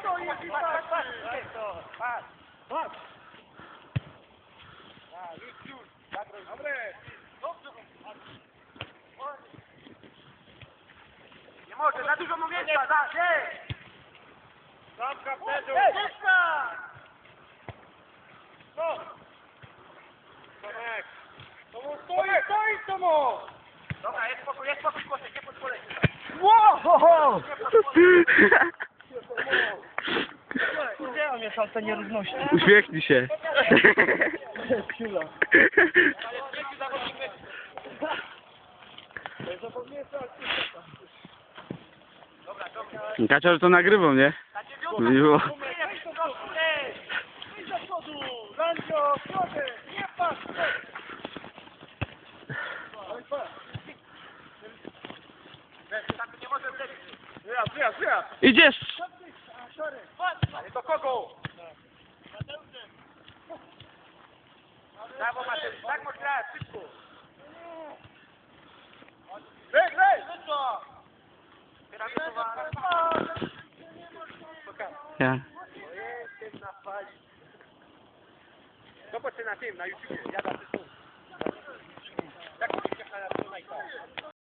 stoi i Patrz, patrz, patrz, patrz. Już, już. Dobre. Nie może, za dużo mu miejsca, za, nie! Zamka Pedro. Miejsca! No. Tomek. To mu stoi, stoi to mu. Dobra, jest spokój, jest spokój, Kłosek, nie podpoleć. Wow! Gdzie on mieszał te nierówności? Uśmiechnij się. Chwila. Kaczor to nagrywał, nie? Miło. Nie, nie, nie. Idź do przodu. Randzio, środek. Nie patrz. Ale patrz. Tak nie może być. Wyjazd, wyjazd, wyjazd. Idziesz! Ale do kogo? Brawo, Mateusz, tak masz grać, szybko. Graj. Teraz to Ja. Jestem na fali. Zobacz na tym, na YouTubie, jada wszystko. Tak,